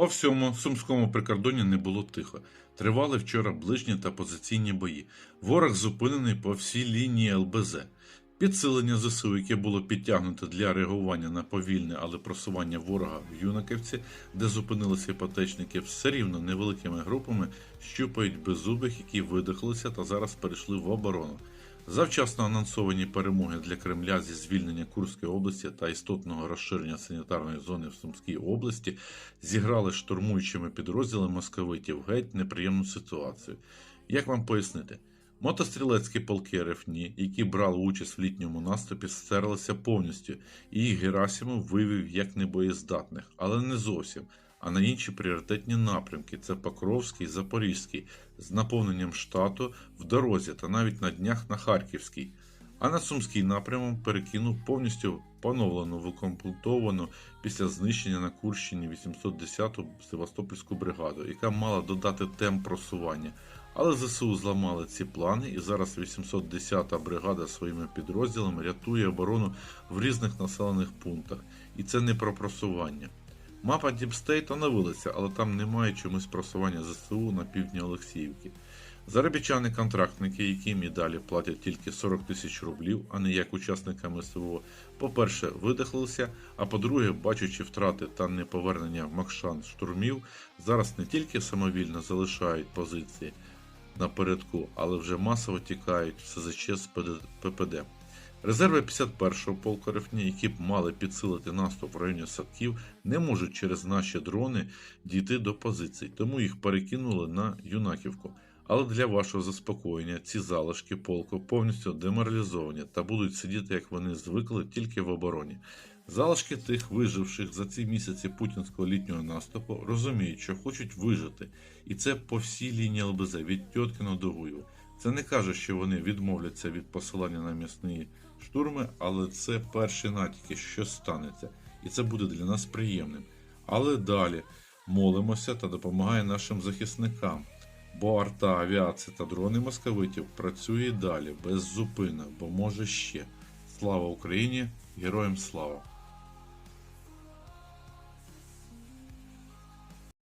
По всьому сумському прикордонні не було тихо. Тривали вчора ближні та позиційні бої. Ворог зупинений по всій лінії ЛБЗ. Підсилення ЗСУ, яке було підтягнуто для реагування на повільне, але просування ворога в Юнаківці, де зупинилися іпотечники, все рівно невеликими групами щупають беззубих, які видихлися та зараз перейшли в оборону. Завчасно анонсовані перемоги для Кремля зі звільнення Курської області та істотного розширення санітарної зони в Сумській області зіграли штурмуючими підрозділами московитів геть неприємну ситуацію. Як вам пояснити? Мотострілецькі полки РФНІ, які брали участь в літньому наступі, стерлися повністю, і їх Герасимов вивів як небоєздатних, але не зовсім, а на інші пріоритетні напрямки це Покровський, Запорізький, з наповненням штату в дорозі та навіть на днях на Харківський. А на Сумський напрямок перекинув повністю поновлену, викомплектовану після знищення на Курщині 810-ту Севастопольську бригаду, яка мала додати темп просування. Але ЗСУ зламали ці плани, і зараз 810-та бригада своїми підрозділами рятує оборону в різних населених пунктах. І це не про просування. Мапа Діпстейт оновилася, але там немає чомусь просування ЗСУ на півдні Олексіївки. Заробітчани-контрактники, яким і далі платять тільки 40 тисяч рублів, а не як учасникам СВО, по-перше, видихлися, а по-друге, бачачи втрати та неповернення Макшан штурмів, зараз не тільки самовільно залишають позиції напередку, але вже масово тікають в СЗЧ з ППД. Резерви 51-го полку РФНІ, які б мали підсилити наступ в районі Садків, не можуть через наші дрони дійти до позицій, тому їх перекинули на Юнаківку. Але для вашого заспокоєння ці залишки полку повністю деморалізовані та будуть сидіти, як вони звикли, тільки в обороні. Залишки тих виживших за ці місяці путінського літнього наступу розуміють, що хочуть вижити, і це по всій лінії ЛБЗ від Тьоткіно до Гуєва. Це не каже, що вони відмовляться від посилання на м'ясні штурми, але це перші натяки, що станеться, і це буде для нас приємним. Але далі молимося та допомагає нашим захисникам. Бо арта, авіація та дрони московитів працює далі без зупинок, бо може ще. Слава Україні! Героям слава!